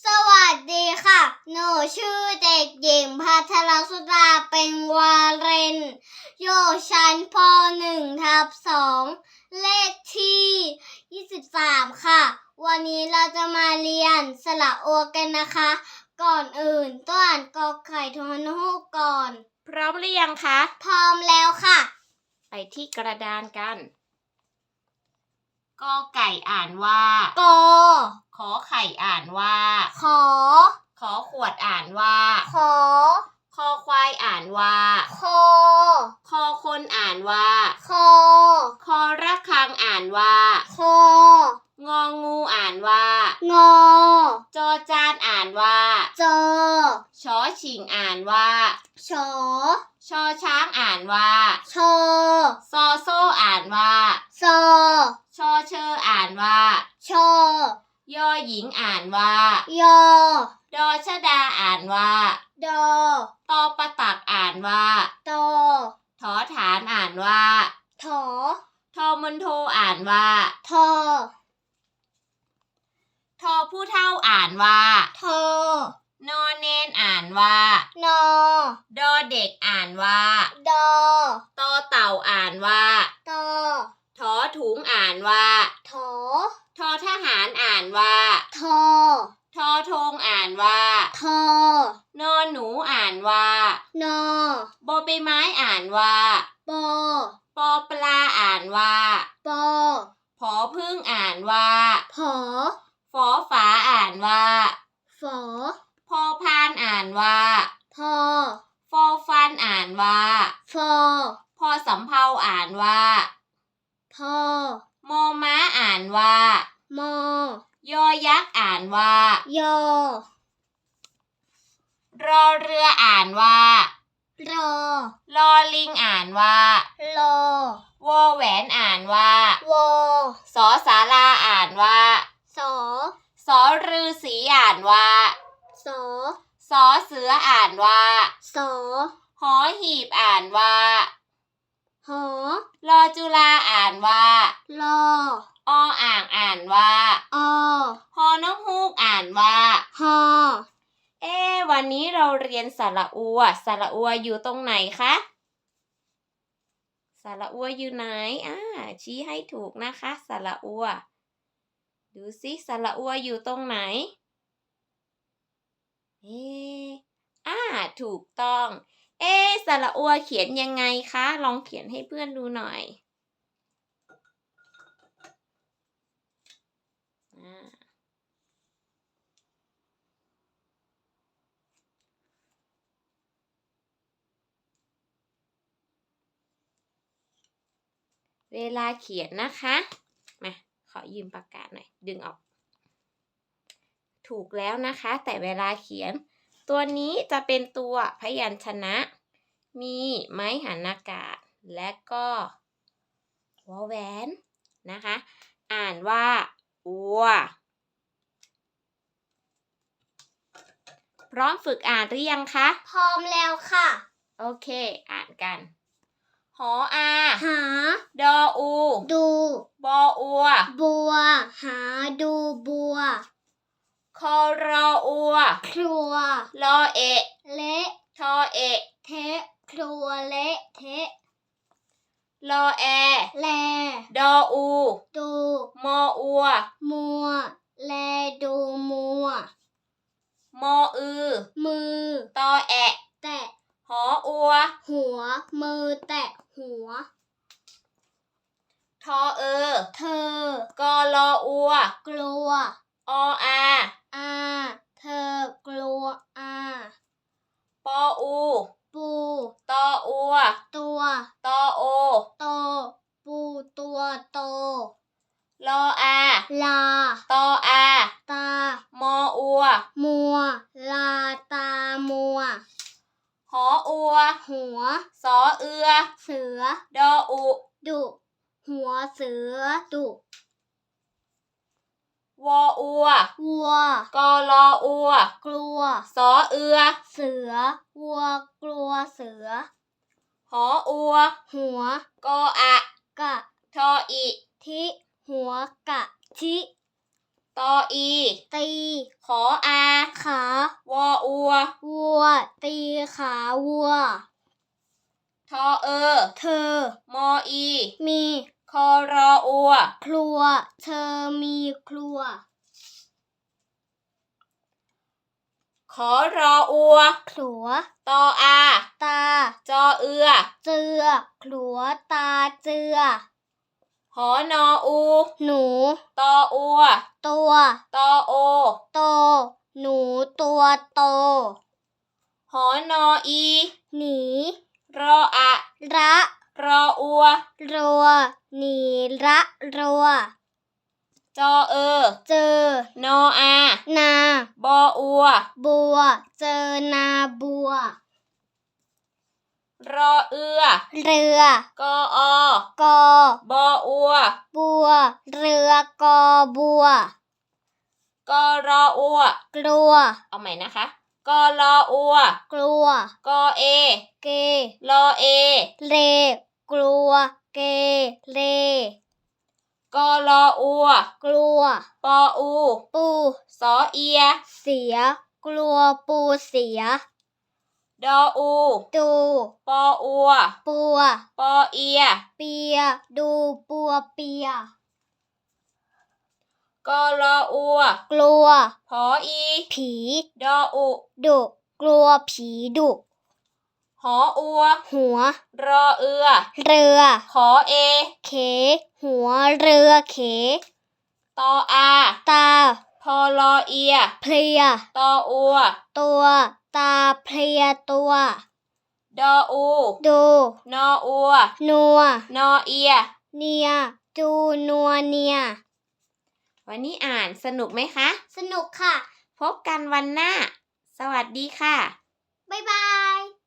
สวัสดีค่ะ หนูชื่อเด็กหญิงพัทรสุดาเป็นวาเรนอยู่ชั้นป .1 ทับ2เลขที่ 23 ค่ะ วันนี้เราจะมาเรียนสระโอกันนะคะ ก่อนอื่นต้องอ่านกอไก่ทอนฮูกก่อน พร้อมหรือยังคะ พร้อมแล้วค่ะ ไปที่กระดานกัน กอไก่อ่านว่ากอขอไข่อ่านว่า ขอ ขอขวดอ่านว่า ขอ คอควายอ่านว่า คอ คอคนอ่านว่า คอ คอระฆังอ่านว่า คอ งองูอ่านว่า งอ จอจานอ่านว่า จอ ชอชิงอ่านว่า ชอ ชอช้างอ่านว่า ชอ ซอโซอ่านว่า ซอ ชอเชออ่านว่า ชอ ยอหญิงอ่านว่า ยอ ดอชดาอ่านว่า ดอ ตอปะตักอ่านว่า ตอถอฐานอ่านว่า ถอ ทอมันโทอ่านว่า ทอ ทอผู้เท่าอ่านว่า ทอนอเนนอ่านว่า นอดอ เด็กอ่านว่าดอตอเต่าอ่านว่าตอทอถุงอ่านว่าถอทอทหารอ่านว่าทอทอทงอ่านว่าทอนอหนูอ่านว่านอบอใบไม้อ่านว่าปอปอปลาอ่านว่าปอผอพึ่งอ่านว่าผอฟอฝาอ่านว่าฝอพอพานอ่านว่าพอ ฟอฟันอ่านว่าฟอพอสำเภาอ่านว่าพอมอม้าอ่านว่ามอยอยักษ์อ่านว่ายอรอเรืออ่านว่ารอลอลิงอ่านว่ารอวอแหวนอ่านว่าวอสอสาราอ่านว่าสอสอรือสีอ่านว่าสอสอเสืออ่านว่าสอ หอหีบอ่านว่า หอ รอจุฬาอ่านว่า รอ ออ่างอ่านว่า อฮอนกฮูกอ่านว่าหอเอ๊ะวันนี้เราเรียนสระอัว สระอัวอยู่ตรงไหนคะ สระอัวอยู่ไหน อ่า ชี้ให้ถูกนะคะ สระอัว ดูสิสระอัวอยู่ตรงไหน เอ๊ะอ่า ถูกต้อง เอ๊สระอัวเขียนยังไงคะ ลองเขียนให้เพื่อนดูหน่อยเวลาเขียนนะคะ มา ขอยืมปากกาหน่อย ดึงออก ถูกแล้วนะคะ แต่เวลาเขียน ตัวนี้จะเป็นตัวพยัญชนะ มีไม้หันอากาศ และก็วอแหวนนะคะ อ่านว่าอัวพร้อมฝึกอ่านหรือยังคะ พร้อมแล้วค่ะ โอเค อ่านกัน หออาหา ดออู ดู บออัว บัว หาดูบัว คอรออัว ครัวลอเอะเละทอเอะเทะครัวเละเทะลอแอ แล ดออู ดู มออัว มัว แลดูมัว มออือ มือ ตอแอะ แตะ หออัว หัว มือแตะหัว ทอเออ เธอ กอรออัว กลัว ออา อาเธอกลัวอาปออูปูตออัว ตัวตอโอโตปูตัวโตลออาลาตออาตามออัว มัว ลาตามัว หออัว หัว สอเอือ เสือ ดออุ ดุ หัวเสือดุ วออัว วัว กอรออัว กลัว สอเอือ เสือ วัว กลัวเสือ หออัว หัว กออะ กะ ทออิ ทิ หัวกะ ทิตออี ตี ขออา ขาวออัว วัว ตีขาวัว ทอเออ เธอ มออี มีคอรออัว ครัว เธอมีครัว ขอรออัว ครัว ตออา ตา จอเอือ เจือ ครัว ตาเจือ หอนออู หนู ตออัว ตัว ตอโอ โต หนูตัวโต หอนออี หนี รออะระรออัว รัวหนีระรัว จอเออ เจอ นออา นา บออัว บัว เจอนาบัว รอเอือ เรือ กออ กอ บออัว บัว เรือกอบัว กอรออัว กลัว เอาใหม่นะคะ กอรออัว กลัว กอเอ เกรอเอ เล กลัว เก เล กอรออัว กลัว ปออู ปู สอเอีย เสีย กลัวปูเสีย ดออู ดู ปออัว ปัว ปอเอีย เปีย ดูปัวเปีย กอรออัว กลัวพออี ผี ดออุ ดุ กลัวผีดุ หออัว หัว รอเอือ เรือ ขอเอ เข หัวเรือเข ตออา ตา พอลอเอีย เพลีย ตออัว ตัว ตาเพลียตัว ดออู ดู นออัว นัว นอเอีย เนีย จูนัวเนีย วันนี้อ่านสนุกไหมคะ สนุกค่ะ พบกันวันหน้า สวัสดีค่ะ บ๊ายบาย